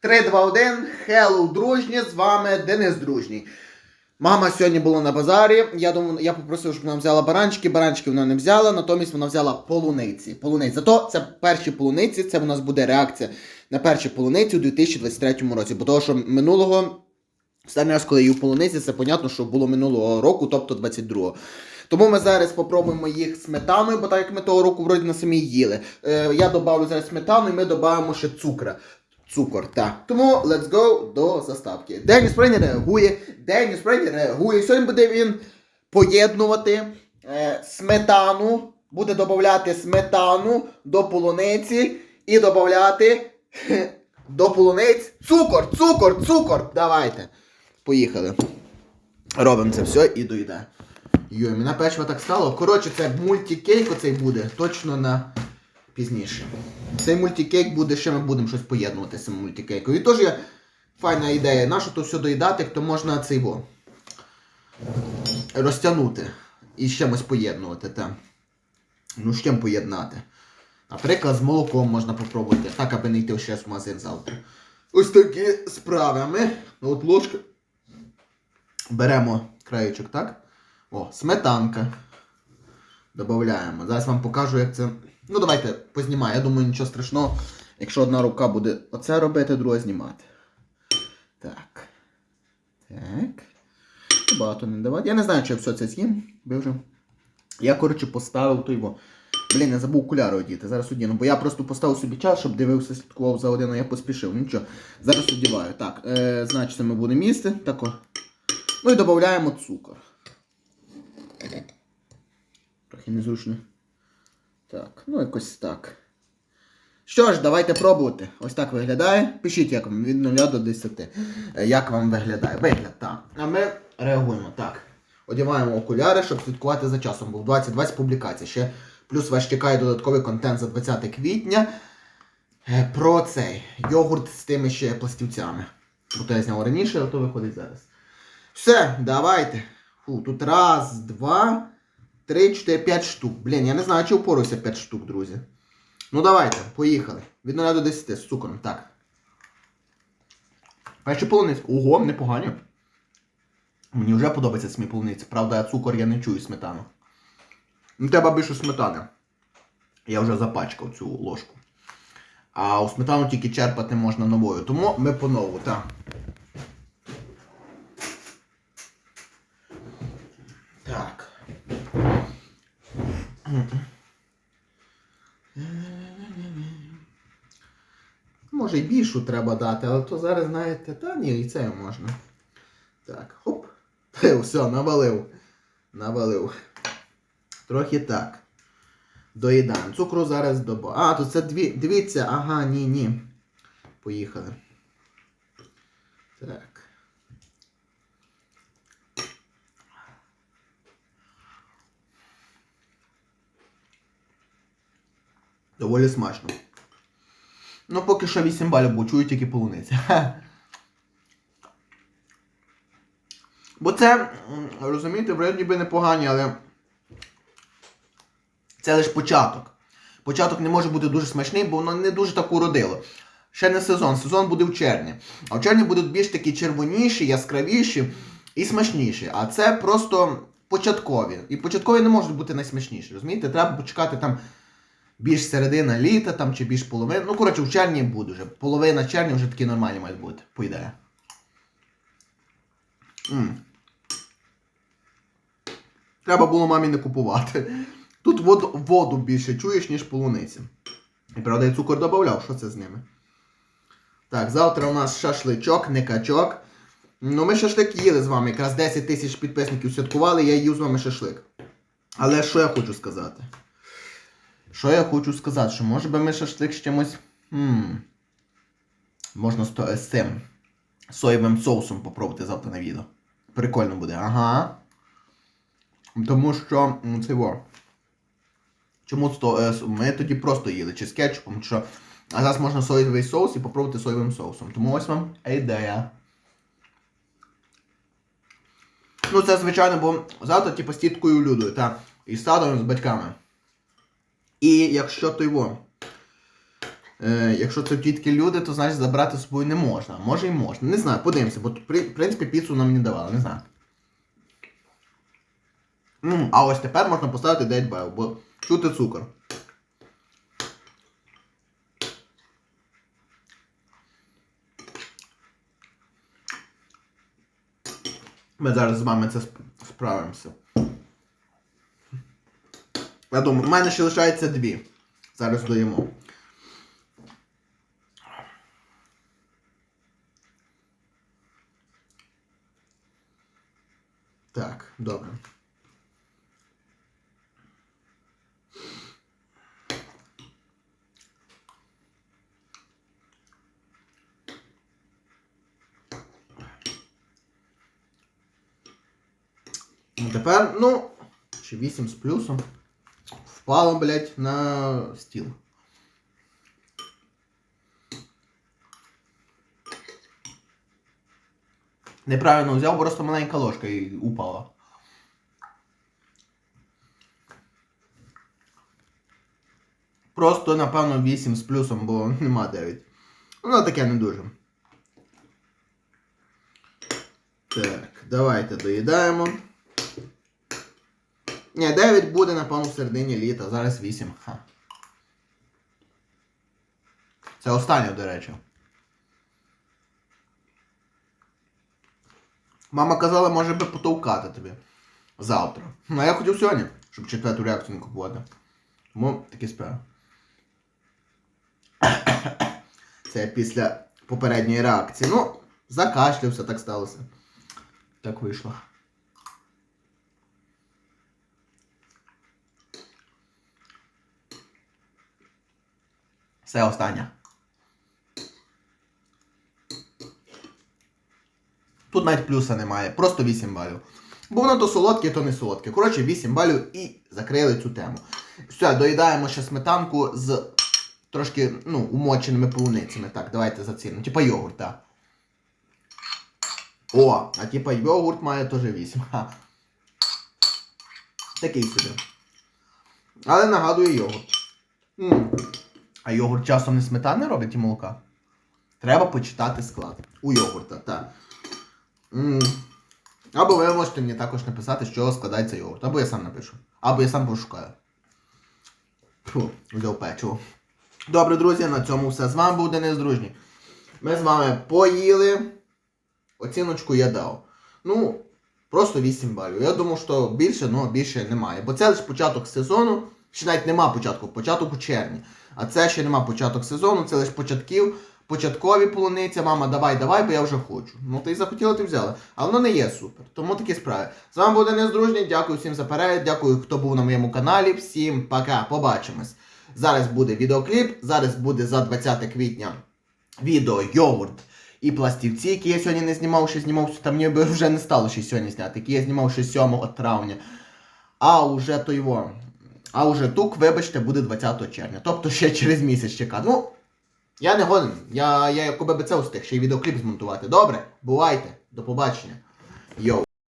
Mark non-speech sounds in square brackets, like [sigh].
3, 2, 1. Hello, дружні, з вами Денис Дружній. Мама сьогодні була на базарі. Я думаю, я попросив, щоб вона взяла баранчики. Баранчики вона не взяла, натомість вона взяла полуниці. Полуниці. Зато це перші полуниці, це у нас буде реакція на перші полуниці у 2023 році. Бо того, що минулого, останній раз, коли їв полуниці, це понятно, що було минулого року, тобто 22-го. Тому ми зараз спробуємо їх сметаною, бо так як ми того року вроді на самі їли. Е, я додавлю зараз сметану і ми додаємо ще цукра. Цукор, так. Тому let's go до заставки. Деніс Прейні реагує, Деніс Прейні реагує. Сьогодні буде він поєднувати е, сметану, буде додати сметану до полуниці і додати до полуниць цукор, цукор, цукор. Давайте. Поїхали. Робимо це все і доїде. Йой, мене печиво так стало. Коротше, це мультикейк оцей буде точно на пізніше. Цей мультикейк буде, ще ми будемо щось поєднувати з цим мультикейком. І теж є файна ідея. Нащо то все доїдати, то можна цей во розтягнути і з чимось поєднувати. Та. Ну, з чим поєднати. Наприклад, з молоком можна попробувати, так, аби не йти ще в магазин завтра. Ось такі справи. Ми, ну, от ложка. Беремо краєчок, так? О, сметанка. Добавляємо. Зараз вам покажу, як це. Ну, давайте познімаю. Я думаю, нічого страшного, якщо одна рука буде оце робити, друга знімати. Так. Так. Багато не давати. Я не знаю, чи я все це з'їм. Вже. Я, коротше, поставив той його. Блін, я забув окуляри одіти. Зараз одіну. Бо я просто поставив собі час, щоб дивився, слідкував за один, а я поспішив. Ну нічого. Зараз одіваю. Так, е, значить, ми будемо їсти. Тако. Ну і додаємо цукор. Трохи незручно. Так, ну якось так. Що ж, давайте пробувати. Ось так виглядає. Пишіть, як вам від 0 до 10. Е, Як вам виглядає. Вигляд, так. А ми реагуємо так. Одягаємо окуляри, щоб слідкувати за часом. Був 20-20 публікацій. Ще плюс вас чекає додатковий контент за 20 квітня. Е, Про цей йогурт з тими ще пластівцями. Бо то я зняв раніше, а то виходить зараз. Все, давайте. Фу, тут раз, два, три, чотири, п'ять штук. Блін, я не знаю, чи впоруся 5 штук, друзі. Ну давайте, поїхали. Від 0 до 10 з цукром. Так. Перші полуниці. Ого, непогані. Мені вже подобається смій полуниці. Правда, цукор я не чую сметану. Ну, треба більше сметани. Я вже запачкав цю ложку. А у сметану тільки черпати можна новою. Тому ми по нову. Так. Може і більшу треба дати, але то зараз, знаєте, та ні, і це можна. Так, хоп. [laughs] Все, навалив. Навалив. Трохи так. Доїдаємо. Цукру зараз доба. А, тут це дві. Дивіться, ага, ні, ні. Поїхали. Так. Доволі смачно. Ну, поки що 8 балів, бо чую тільки полуниця. Бо це, розумієте, вроді ніби непогані, але це лише початок. Початок не може бути дуже смачний, бо воно не дуже так уродило. Ще не сезон, сезон буде в червні. А в червні будуть більш такі червоніші, яскравіші і смачніші. А це просто початкові. І початкові не можуть бути найсмачніші. Розумієте? Треба почекати там більш середина літа там, чи більш половина. Ну, коротше, в червні буде вже. Половина червня вже такі нормальні мають бути, по ідеї. Треба було мамі не купувати. Тут воду, воду більше чуєш, ніж полуниці. І правда, я цукор додавав, що це з ними? Так, завтра у нас шашличок, не качок. Ну, ми шашлик їли з вами. Якраз 10 тисяч підписників святкували, я їв з вами шашлик. Але що я хочу сказати? Що я хочу сказати? Що може би ми шашлик з чимось. Хм, можна з, цим соєвим соусом попробувати завтра на відео. Прикольно буде. Ага. Тому що це во. Чому то, е, ми тоді просто їли чи з кетчупом, чи що. А зараз можна соєвий соус і попробувати соєвим соусом. Тому ось вам ідея. Ну, це звичайно, бо завтра типу, з тіткою Людою, та. І з татом, з батьками. І якщо то його. Е, якщо це тітки люди, то значить забрати з собою не можна. Може і можна. Не знаю, подивимося, бо в принципі піцу нам не давали, не знаю. М, а ось тепер можна поставити 9 балів, бо чути цукор. Ми зараз з вами це сп- справимося. Я думаю, в мене ще лишається дві. Зараз доїмо. Так, добре. Ну, Тепер, ну, ще 8 з плюсом. Впало, блядь, на стіл. Неправильно взяв, просто маленька ложка і упала. Просто, напевно, 8 з плюсом, бо нема 9. Ну, таке не дуже. Так, давайте доїдаємо. Ні, 9 буде, напевно, в середині літа, зараз 8. Ха. Це останнє, до речі. Мама казала, може би потовкати тобі завтра. Ну, а я хотів сьогодні, щоб четверту реакцію не купувати. Тому такі справи. [coughs] Це після попередньої реакції. Ну, закашлявся, так сталося. Так вийшло. Все останнє. Тут навіть плюса немає, просто 8 балів. Бо воно то солодке, то не солодке. Коротше, 8 балів і закрили цю тему. Все, доїдаємо ще сметанку з трошки ну, умоченими полуницями. Так, давайте зацінимо. Типа йогурт, так. О, а типа йогурт має теж 8. Ха. Такий собі. Але нагадує йогурт. м А йогурт часом не сметани робить і молока. Треба почитати склад. У йогурта, так. Або ви можете мені також написати, чого складається йогурт. Або я сам напишу. Або я сам пошукаю. Фу, взяв печиво. Добре, друзі, на цьому все. З вами був Денис Дружній. Ми з вами поїли. Оціночку я дав. Ну, просто 8 балів. Я думав, що більше, ну більше немає. Бо це лише початок сезону. Ще навіть нема початку, початок у червні. А це ще нема початок сезону, це лише початків, початкові полуниця. Мама, давай, давай, бо я вже хочу. Ну ти захотіла, ти взяла. А воно не є супер. Тому такі справи. З вами був Денис Дружній. Дякую всім за перегляд. Дякую, хто був на моєму каналі. Всім пока, побачимось. Зараз буде відеокліп, зараз буде за 20 квітня відео йогурт і пластівці, які я сьогодні не знімав, ще знімав, там ніби вже не стало ще сьогодні зняти, які я знімав ще 7 травня. А уже то його. А уже тук, вибачте, буде 20 червня. Тобто ще через місяць чекати. Ну, я не годен. Я, я якоби би це встиг, ще й відеокліп змонтувати. Добре? Бувайте. До побачення. Йоу.